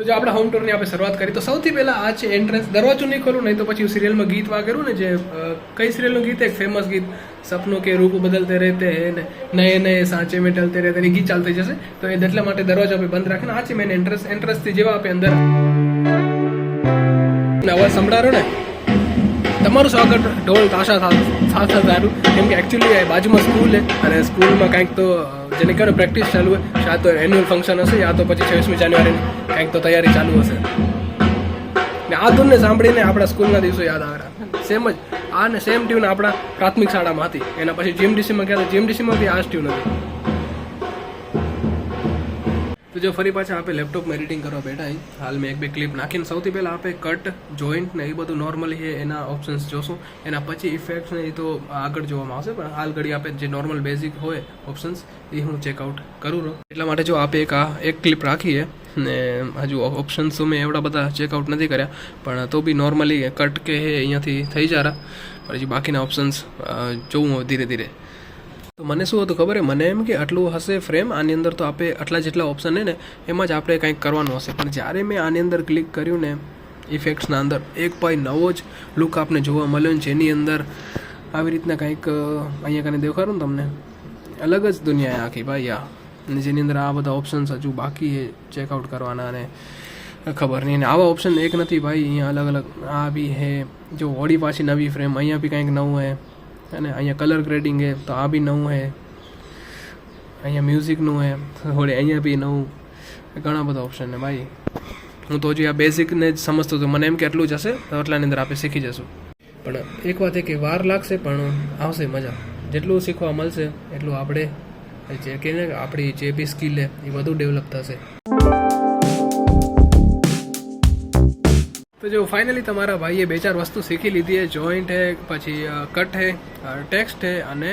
તો જો આપણે હોમ ટૂરની આપણે શરૂઆત કરી, તો સૌથી પહેલાં આ છે એન્ટ્રન્સ દરવાજો નહીં ખોલું, નહીં તો પછી સિરિયલમાં ગીત વાગેલું ને જે કઈ સિરિયલનું ગીત? એક ફેમસ ગીત. સપનું કે રૂપ બદલતે રહેતે ને, નયે નયે સાંચે મેં ટલતે રહેતે ગીત ચાલતી જશે. તો એ એટલા માટે દરવાજો આપણે બંધ રાખીને, આ છે મેન એન્ટ્રન્સ એન્ટ્રન્સથી જેવા આપણે અંદર અવાજ સંભળારો ને, તમારું સ્વાગત, ઢોલ, તાશા સાથે સારું કેમ કે એકચ્યુઅલી બાજુમાં સ્કૂલ છે અને સ્કૂલમાં કાંઈક તો જેને કહેવાય પ્રેક્ટિસ ચાલુ હોય, યા તો એન્યુઅલ ફંક્શન હશે, યા તો પછી છવ્વીસમી જાન્યુઆરીની કંઈક તો તૈયારી ચાલુ હશે. ને આ ધૂનને સાંભળીને આપણા સ્કૂલના દિવસો યાદ આવ્યા સેમ જ, આ ને સેમ ટ્યુન આપણા પ્રાથમિક શાળામાં હતી. એના પછી જીએમડીસીમાં ગયા તો જીએમડીસીમાં બી આ ટ્યુન હતી. તો જો ફરી પાછા આપણે લેપટોપમાં એડિટિંગ કરવા બેઠા હાલ મેં એક બે ક્લિપ નાખીને સૌથી પહેલાં આપણે કટ જોઈન્ટ ને એ બધું નોર્મલી છે એના ઓપ્શન્સ જોશું. એના પછી ઇફેક્ટ્સ ને એ તો આગળ જોવામાં આવશે, પણ હાલ ઘડી આપણે જે નોર્મલ બેઝિક હોય ઓપ્શન્સ એ હું ચેકઆઉટ કરું રહું. એટલા માટે જો આપણે એક આ એક ક્લિપ રાખીએ, ને હજુ ઓપ્શન્સ મેં એવડા બધા ચેકઆઉટ નથી કર્યા, પણ તો બી નોર્મલી કટ કે હે, અહીંયાથી થઈ જારા પણ હજી બાકીના ઓપ્શન્સ જોવું ધીરે ધીરે. તો મને શું હતું ખબર હે? મને એમ કે આટલું હશે ફ્રેમ આની અંદર તો આપણે આટલા જેટલા ઓપ્શન છે ને, એમાં જ આપણે કંઈક કરવાનું હશે. પણ જ્યારે મેં આની અંદર ક્લિક કર્યું ને ઇફેક્ટ્સના અંદર, એક પાય નવો જ લુક આપને જોવા મળ્યો ને, જેની અંદર આવી રીતના કંઈક અહીંયા કને દેખાડું ને તમને? અલગ જ દુનિયા આખી ભાઈ આ. અને જેની અંદર આ બધા ઓપ્શન્સ હજુ બાકી છે ચેકઆઉટ કરવાના અને ખબર નહીં. આવા ઓપ્શન એક નથી ભાઈ, અહીંયા અલગ અલગ, આ બી હે, જો હોડી પાછી નવી ફ્રેમ અહીંયા બી કંઈક નવું હે. અને અહીંયા કલર ગ્રેડિંગ હે તો આ બી નવું હે અહીંયા મ્યુઝિકનું હે થોડી અહીંયા બી નવું. ઘણા બધા ઓપ્શન ને ભાઈ હું તો હજી આ બેઝિકને જ સમજતો હતો. મને એમ કે એટલું જ હશે, તો એટલાની અંદર આપણે શીખી જશું. પણ એક વાત એ કે વાર લાગશે, પણ આવશે મજા. જેટલું શીખવા મળશે, એટલું આપણે જે કે આપણી જે બી સ્કિલ છે, એ વધુ ડેવલપ થશે. તો જો ફાઇનલી તમારા ભાઈએ બે ચાર વસ્તુ શીખી લીધી છે. જોઈન્ટ હે પછી કટ હે ટેક્સ્ટ હે અને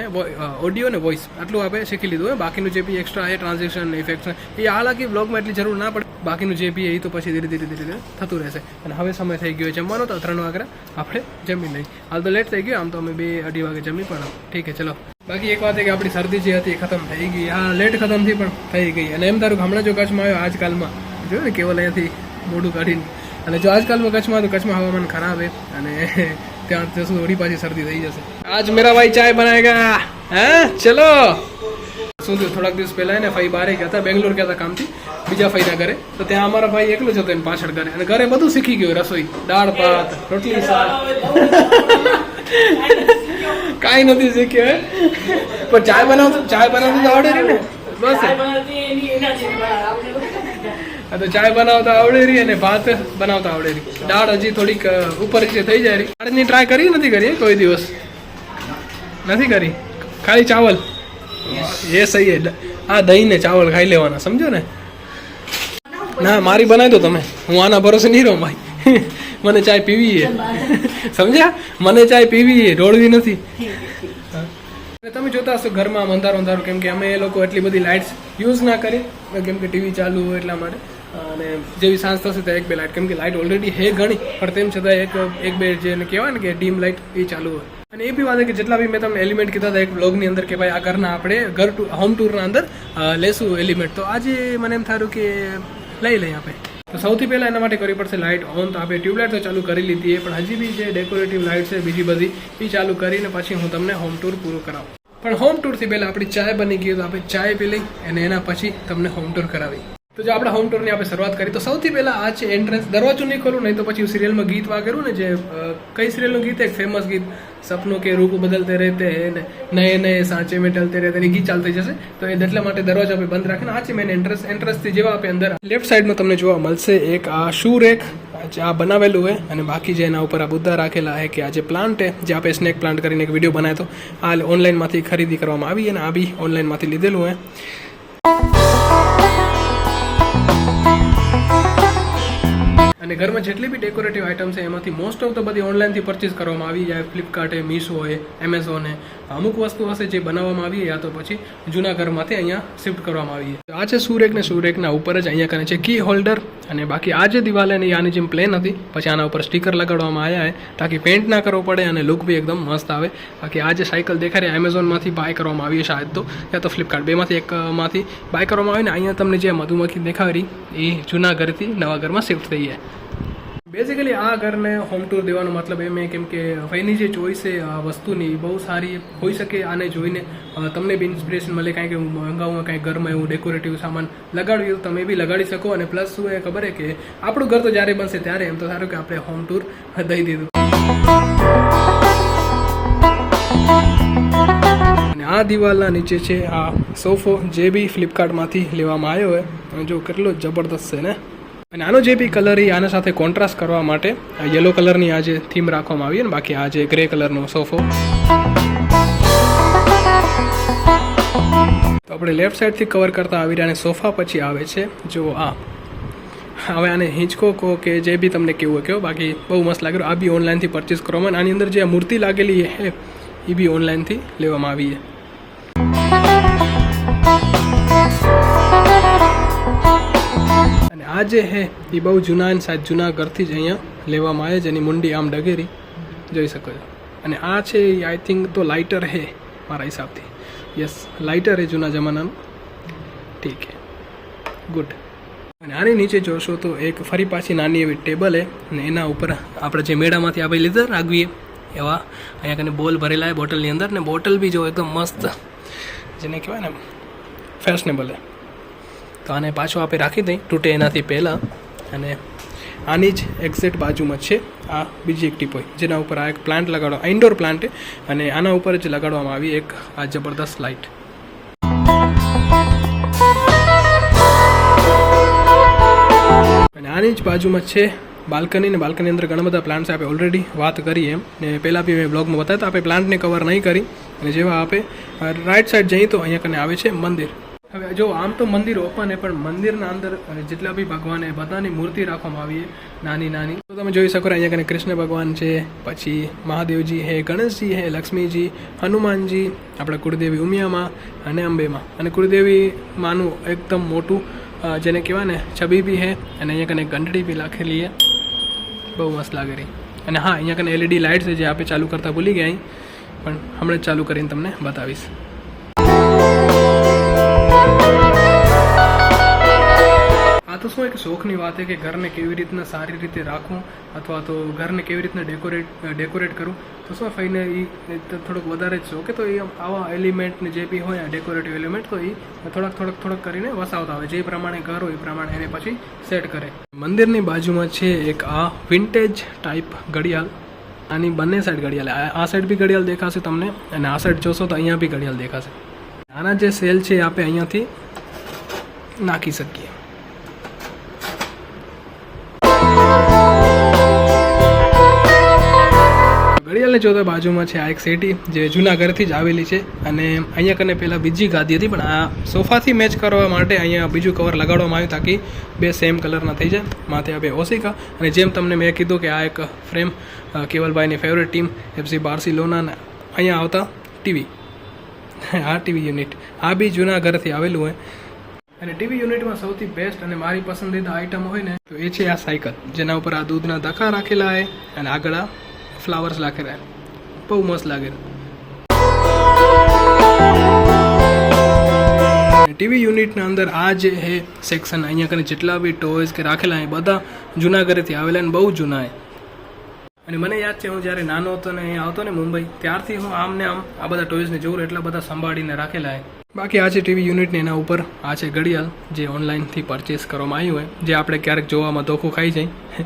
ઓડિયો ને વોઇસ આટલું આપણે શીખી લીધું હોય બાકીનું જે બી એક્સ્ટ્રા હે ટ્રાન્ઝેક્શન ઇફેક્ટ્સ એ હાલાકી બ્લોગમાં એટલી જરૂર ના પડે. બાકીનું જે બી એ તો પછી ધીરે ધીરે ધીરે થતું રહેશે. અને હવે સમય થઈ ગયો જમવાનો, તો ત્રણ વાગે આપણે જમી લઈ હાલ તો લેટ થઈ ગયો, આમ તો અમે બે અઢી વાગે જમી પણ ઠીક છે, ચલો. બાકી એક વાત એ કે આપણી શરદી જે હતી એ ખતમ થઈ ગઈ. હા લેટ ખતમ થઈ પણ થઈ ગઈ. અને એમ તારું હમણાં જો કચ્છમાં આવ્યો આજકાલમાં. જોયું ને કેવલ અહીંયાથી મોઢું કાઢીને. અને જો આજકાલમાં કચ્છમાં તો કચ્છમાં હવામાન ખરાબ હે અને ત્યાં જશું થોડી પાછી શરદી થઈ જશે. આજ મેરા ભાઈ ચાય બનાવેગા હે? ચલો. શું થયું? થોડાક દિવસ પહેલા એને ફાઈ બારે ગયા હતા, બેંગ્લોર ગયા હતા કામથી, બીજા ફઈના ઘરે. તો ત્યાં અમારા ભાઈ એકલો જ હતો એને પાછળ ઘરે. અને ઘરે બધું શીખી ગયું, રસોઈ, દાળ ભાત, રોટલી, શાક. કાંઈ નથી શીખ્યો પણ ચાય બનાવતો ચાય બનાવતો આવડે ને. બસ. હા તો ચાય બનાવતા આવડે રહી અને ભાત બનાવતા આવડે રહી. દાળ હજી થોડીક ઉપર નીચે થઈ જાય રહી. દાળની ટ્રાય કરી નથી કરી કોઈ દિવસ? નથી કરી? ખાલી ચાવલ? એ સહી આ દહીં ને ચાવલ ખાઈ લેવાના, સમજો ને? ના, મારી બનાવી દો તમે. હું આના ભરોસે નહીં રહું, ભાઈ. મને ચાય પીવી છે. સમજ્યા? મને ચાય પીવી છે, ઢોળવી નથી. તમે જોતા હશો ઘરમાં અંધારું અંધારું, કેમ કે અમે એ લોકો એટલી બધી લાઇટ્સ યુઝ ના કરી. કેમ કે ટીવી ચાલુ હોય એટલા માટે. અને જેવી સાંજ થશે તો એક બે લાઇટ કેમ કે લાઇટ ઓલરેડી હે ઘણી, પણ તેમ છતાં એક એક બે જે કહેવાય ને કે ડીમ લાઇટ એ ચાલુ હોય. અને એ બી વાત કે જેટલા બી મેં તમને એલિમેન્ટ કીધા હતા એક બ્લોગની અંદર કે ભાઈ આ ઘરના આપણે ઘર ટુ હોમ ટૂરના અંદર લેશું એલિમેન્ટ તો આજે મને એમ થયું કે લઈ લઈએ આપણે. તો સૌથી પહેલા એના માટે કરવી પડશે લાઇટ ઓન તો આપણે ટ્યુબલાઇટ તો ચાલુ કરી લીધી એ પણ હજી બી જે ડેકોરેટિવ લાઇટ છે, બીજી બધી, એ ચાલુ કરીને પછી હું તમને હોમ ટૂર પૂરું કરાવું. પણ હોમ ટૂરથી પહેલાં આપણી ચાય બની ગઈ તો આપણે ચાય પી લઈ અને એના પછી તમને હોમ ટૂર કરાવી. તો જો આપણે હોમ ટૂરની આપણે શરૂઆત કરી, તો સૌથી પહેલા આ છે એન્ટ્રન્સ દરવાજો નહીં ખોલું, નહીં તો પછી સિરિયલમાં ગીત વાગેલું ને જે કઈ સિરિયલનું ગીત? એક ફેમસ ગીત. સપનું કે રૂપ બદલતે રહેતે હે ને, નયે નયે સાંચે મેં ટલતે રહેતે ગીત ચાલતી જશે. તો એ એટલા માટે દરવાજો આપણે બંધ રાખીને, આ છે મેન એન્ટ્રન્સ એન્ટ્રન્સથી જેવા આપણે અંદર લેફ્ટ સાઈડમાં તમને જોવા મળશે એક આ શૂ રેક આ બનાવેલું હોય અને બાકી જે એના ઉપર આ બુદ્ધા રાખેલા છે કે આ જે પ્લાન્ટ છે જે આપણે સ્નેક પ્લાન્ટ કરીને એક વીડિયો બનાવ્યો હતો, આ ઓનલાઈનમાંથી ખરીદી કરવામાં આવી અને આ બી ઓનલાઈનમાંથી લીધેલું હોય અને ઘરમાં જેટલી બી ડેકોરેટિવ આઇટમ છે, એમાંથી મોસ્ટ ઓફ તો બધી ઓનલાઈનથી પરચેસ કરવામાં આવી જાય. ફ્લિપકાર્ટે મીશોએ એમેઝોને અમુક વસ્તુ હશે જે બનાવવામાં આવી યા તો પછી જૂના ઘરમાંથી અહીંયા શિફ્ટ કરવામાં આવી આ છે સુરેક ને સુરેકના ઉપર જ અહીંયા કરે છે કી હોલ્ડર અને બાકી આ જે દિવાલ એની, આની જેમ પ્લેન હતી. પછી આના ઉપર સ્ટીકર લગાડવામાં આવ્યા છે તાકી પેન્ટ ના કરવો પડે અને લુક બી એકદમ મસ્ત આવે. બાકી આ જે સાયકલ દેખાય એમેઝોનમાંથી બાય કરવામાં આવી શાયદ તો. યા તો ફ્લિપકાર્ટ બેમાંથી એકમાંથી બાય કરવામાં આવી ને અહીંયા તમને જે મધુમક્ખી દેખાવી એ જૂના ઘરથી નવા ઘરમાં શિફ્ટ થઈ જાય. બેઝિકલી આ ઘરને હોમ ટૂર દેવાનો મતલબ એમ કેમ કે ભાઈની જે ચોઈસ છે આ વસ્તુની બહુ સારી હોઈ શકે આને જોઈને તમને બી ઇન્સ્પિરેશન મળે. કાંઈ કે હું મંગાવું, કાંઈ ઘરમાં એવું ડેકોરેટિવ સામાન લગાડ્યું તમે બી લગાડી શકો. અને પ્લસ શું એ ખબર છે કે આપણું ઘર તો જ્યારે બનશે ત્યારે એમ તો સારું કે આપણે હોમ ટૂર દઈ દીધું. આ દિવાલના નીચે છે આ સોફો જે બી ફ્લિપકાર્ટમાંથી લેવામાં આવ્યો હોય જો કેટલો જબરદસ્ત છે ને. અને આનો જે બી કલર એ આના સાથે કોન્ટ્રાસ્ટ કરવા માટે યલો કલરની આ જે થીમ રાખવામાં આવી અને બાકી આ જે ગ્રે કલરનો સોફો. તો આપણે લેફ્ટ સાઈડથી કવર કરતા આવી રહ્યા અને સોફા પછી આવે છે, જો આ. હવે આને હિંચકો કહો કે જે બી તમને કેવું કહો બાકી બહુ મસ્ત લાગે. આ બી ઓનલાઈનથી પરચેસ કરવામાં આની અંદર જે મૂર્તિ લાગેલી છે એ બી ઓનલાઈનથી લેવામાં આવી છે. આ જે હે એ બહુ જૂના અને સાહેબ જૂના ઘરથી જ અહીંયા લેવામાં આવે છે, એની મુંડી આમ ડગેરી. જોઈ શકો છો. અને આ છે એ આઈ થિંક તો લાઇટર હે મારા હિસાબથી. યસ લાઇટર હે જૂના જમાનાનું. ઠીક હે. ગુડ અને આની નીચે જોશો તો એક ફરી પાછી નાની એવી ટેબલ હે અને એના ઉપર આપણે જે મેળામાંથી આપણે લીધા રાગવીએ, એવા અહીંયા કને બોલ ભરેલા હે બોટલની અંદર, ને બોટલ બી જો એકદમ મસ્ત, જેને કહેવાય ને ફેશનેબલ હે. તો આને પાછો આપણે રાખી દઈ, તૂટે એનાથી પહેલાં. અને આની જ એક્ઝેક્ટ બાજુમાં છે આ બીજી એક ટીપોય, જેના ઉપર આ એક પ્લાન્ટ લગાડવા ઇન્ડોર પ્લાન્ટ અને આના ઉપર જ લગાડવામાં આવી એક આ જબરદસ્ત લાઇટ અને આની જ બાજુમાં છે બાલ્કની ને બાલ્કની અંદર ઘણા બધા પ્લાન્ટ્સ આપણે ઓલરેડી વાત કરી એમ. ને પહેલાં બી મેં બ્લોગમાં બતાવ્યા તો આપણે પ્લાન્ટને કવર નહીં કરી. અને જેવા આપે રાઈટ સાઈડ જઈએ તો અહીંયા કને આવે છે મંદિર. હવે જો આમ તો મંદિર ઓપન હે પણ મંદિરના અંદર જેટલા બી ભગવાન હે બધાની મૂર્તિ રાખવામાં આવી નાની નાની. તો તમે જોઈ શકો અહીંયા કને કૃષ્ણ ભગવાન છે, પછી મહાદેવજી હે, ગણેશજી હે, લક્ષ્મીજી, હનુમાનજી, આપણા કુળદેવી ઉમિયામાં અને અંબેમાં. અને કુળદેવી માનું એકદમ મોટું જેને કહેવાય ને છબી બી હે, અને અહીંયા કને ઘંટડી બી રાખેલી હે. બહુ મસ્ત લાગે રહી. અને હા, અહીંયા કને એલઈડી લાઇટ છે જે આપણે ચાલુ કરતા ભૂલી ગયા. પણ હમણાં ચાલુ કરીને તમને બતાવીશ. આ તો શું એક શોખની વાત છે કે ઘરને કેવી રીતના સારી રીતે રાખવું અથવા તો ઘરને કેવી રીતના ડેકોરેટ ડેકોરેટ કરું? તો શું ફઈને એ થોડોક વધારે જ શોખ તો એ આવા એલિમેન્ટને જે બી હોય ડેકોરેટિવ એલિમેન્ટ તો એ થોડાક થોડાક થોડાક કરીને વસાવતા હોય. જે પ્રમાણે ઘર હોય એ પ્રમાણે એને પછી સેટ કરે. મંદિરની બાજુમાં છે એક આ વિન્ટેજ ટાઈપ ઘડિયાળ. આની બંને સાઈડ ઘડિયાળ આ સાઈડ બી ઘડિયાળ દેખાશે તમને, અને આ સાઈડ જોશો તો અહીંયા બી ઘડિયાળ દેખાશે. આના જે સેલ છે આપણે અહીંયાથી નાખી શકીએ. ઘડિયાળને જોતા બાજુમાં છે આ એક સેટી જે જૂના ઘરથી જ આવેલી છે અને અહીંયા કને પહેલાં બીજી ગાદી હતી, પણ આ સોફાથી મેચ કરવા માટે અહીંયા બીજું કવર લગાડવામાં આવ્યું તાકી બે સેમ કલરના થઈ જાય. માથે આ બે ઓસિકા અને જેમ તમને મેં કીધું કે આ એક ફ્રેમ કેવલભાઈની ફેવરેટ ટીમ એફસી બાર્સિલોના અહીંયા આવતા ટીવી આ ટીવી યુનિટ. આ બી જૂના ઘરથી આવેલું હોય અને ટીવી યુનિટમાં સૌથી બેસ્ટ અને મારી પસંદીદા આઇટમ હોય ને, તો એ છે આ સાયકલ, જેના ઉપર આ દૂધના ધક્કા રાખેલા છે અને આગળ ફ્લાવર્સ રાખેલા બહુ મસ્ત લાગે. ટીવી યુનિટના અંદર આ જે હે સેક્શન અહીંયા કને જેટલા બી ટોયઝ કે રાખેલા એ બધા જૂના ઘરેથી આવેલા અને બહુ જૂના છે અને મને યાદ છે, હું જ્યારે નાનો હતો ને અહીંયા આવતો ને મુંબઈ, ત્યારથી હું આમ ને આમ આ બધા ટોયઝને જોઉં એટલા બધા સંભાળીને રાખેલા બાકી આ છે ટીવી યુનિટને એના ઉપર. આ છે ઘડિયાળ, જે ઓનલાઈનથી પરચેસ કરવામાં આવ્યું હોય, જે આપણે ક્યારેક જોવામાં ધોખું ખાઈ જાય.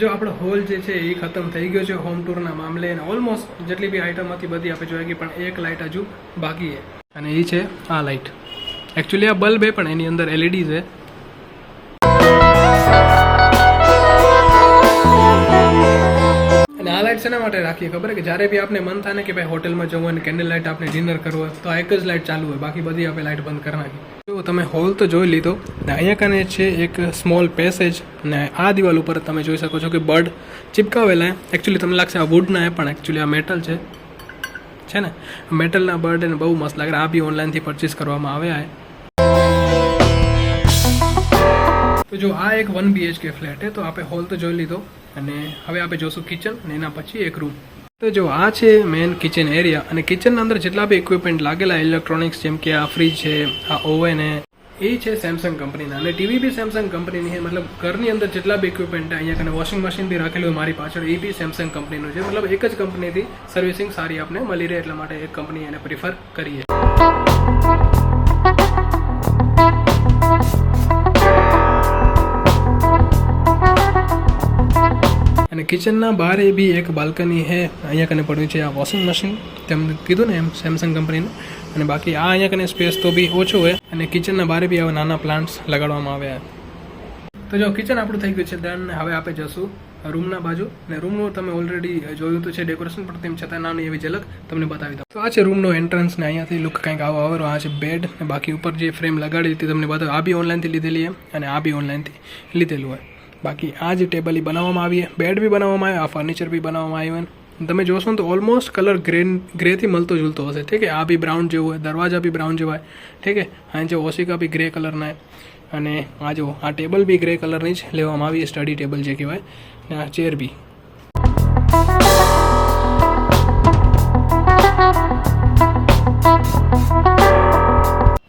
જો આપણો હોલ જે છે એ ખતમ થઈ ગયો છે હોમ ટૂરના મામલે, અને ઓલમોસ્ટ જેટલી બી આઇટમ હતી, બધી આપણે જોઈ ગઈ, પણ એક લાઇટ હજુ બાકી છે. અને એ છે આ લાઇટ એકચ્યુઅલી આ બલ્બ છે પણ એની અંદર એલઈડી છે. અને આ લાઇટ છે ને માટે રાખીએ. ખબર કે જ્યારે બી આપણે મન થાય ને કે ભાઈ હોટલમાં જવું અને કેન્ડલ લાઇટ આપણે ડિનર કરવું તો આ એક જ લાઇટ ચાલુ હોય. બાકી બધી આપણે લાઇટ બંધ કરી નાખી. જો તમે હોલ તો જોઈ લીધો, ને અહીંયા કને છે એક સ્મોલ પેસેજ ને આ દિવાલ ઉપર તમે જોઈ શકો છો કે બર્ડ ચિપકાવેલા એકચ્યુઅલી તમને લાગશે આ વુડના પણ એકચ્યુઅલી આ મેટલ છે. છે ને? મેટલના બર્ડ એને બહુ મસ્ત લાગે. આ બી ઓનલાઈનથી પરચેસ કરવામાં આવ્યા તો જો આ એક વન બીએચકે ફ્લેટ છે, તો આપણે હોલ તો જોઈ લીધો. અને હવે આપણે જોશું કિચન અને એના પછી એક રૂમ તો જો આ છે મેન કિચન એરિયા અને કિચનના અંદર જેટલા બી ઇક્વિપમેન્ટ લાગેલા ઇલેક્ટ્રોનિક્સ જેમ કે આ ફ્રીજ છે, આ ઓવન છે, એ છે સેમસંગ કંપનીના અને ટીવી બી સેમસંગ કંપનીની છે. મતલબ ઘરની અંદર જેટલા બી ઇક્વિપમેન્ટ અહીંયા કને વોશિંગ મશીન બી રાખેલું મારી પાછળ, એ બી સેમસંગ કંપનીનું છે. મતલબ એક જ કંપનીથી સર્વિસિંગ સારી આપણે મળી રહે, એટલા માટે એક કંપની એને પ્રિફર કરીએ. અને કિચનના બારે બી એક બાલ્કની હે, અહીંયા કને પડ્યું છે આ વોશિંગ મશીન તેમ કીધું ને એમ સેમસંગ કંપનીનું. અને બાકી આ અહીંયા કને સ્પેસ તો બી ઓછો હોય અને કિચનના બારે બી આવા નાના પ્લાન્ટ્સ લગાડવામાં આવ્યા તો જો કિચન આપણું થઈ ગયું છે દેન હવે આપણે જશું રૂમના બાજુ. અને રૂમનું તમે ઓલરેડી જોયું તો છે ડેકોરેશન પણ તેમ છતાં નાની એવી ઝલક તમને બતાવી દઉં. તો આ છે રૂમનો એન્ટ્રન્સ ને અહીંયાથી લુક કંઈક આવો આવેલો આ છે બેડ ને બાકી ઉપર જે ફ્રેમ લગાડી હતી તમને બતાવ્યું આ બી ઓનલાઈનથી લીધેલી છે અને આ બી ઓનલાઈનથી લીધેલું હોય બાકી આ જ ટેબલ ઈ બનાવવામાં આવી બેડ બી બનાવવામાં આવ્યો આ ફર્નિચર બી બનાવવામાં આવ્યું તમે જોશો ને તો ઓલમોસ્ટ કલર ગ્રેન ગ્રેથી મળતો જુલતો હશે. ઠીક આ બી બ્રાઉન જેવું હોય, દરવાજા બી બ્રાઉન જેવા ઠીક છે? અહીં જે ઓશિકા બી ગ્રે કલરના અને આ જો, આ ટેબલ બી ગ્રે કલરની જ લેવામાં આવી સ્ટડી ટેબલ જે કહેવાય. ને આ ચેર બી.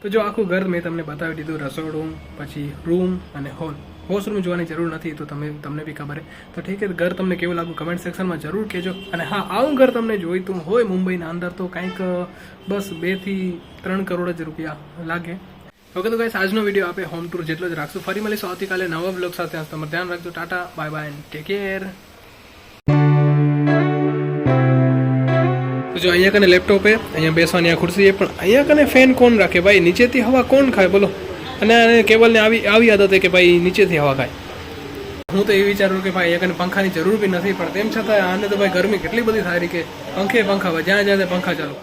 તો જો આખું ઘર મેં તમને બતાવી દીધું રસોડું પછી રૂમ અને હોલ વોશરૂમ જોવાની જરૂર નથી, તો તમે તમને બી ખબર તો ઠીક છે ઘર તમને કેવું લાગ્યું કમેન્ટ સેક્શનમાં જરૂર કહેજો. અને હા, આવું ઘર તમને જોઈતું હોય મુંબઈના અંદર, તો કંઈક બસ બેથી ત્રણ કરોડ જ રૂપિયા લાગે. ઓકે તો ગાઈસ આજનો વીડિયો આપણે હોમ ટૂર જેટલો જ રાખશું. ફરી મળીશું આવતીકાલે નવા બ્લોગ સાથે. તમારે ધ્યાન રાખજો. Ta ta bye bye take care જો અહીંયા કને લેપટોપ, અહીંયા બેસવાની આ ખુરશી પણ અહીંયા કને ફેન કોણ રાખે? ભાઈ, નીચેથી હવા કોણ ખાય? બોલો. અને કેબલને આવી આવી આદત હતી કે ભાઈ, નીચેથી હવા ખાય. હું તો એ વિચારું કે ભાઈ, અહીંયા કને પંખાની જરૂર બી નથી, પણ તેમ છતાં આને તો ભાઈ ગરમી કેટલી બધી સારી કે પંખે પંખા હોય જ્યાં જ્યાં પંખા ચાલુ.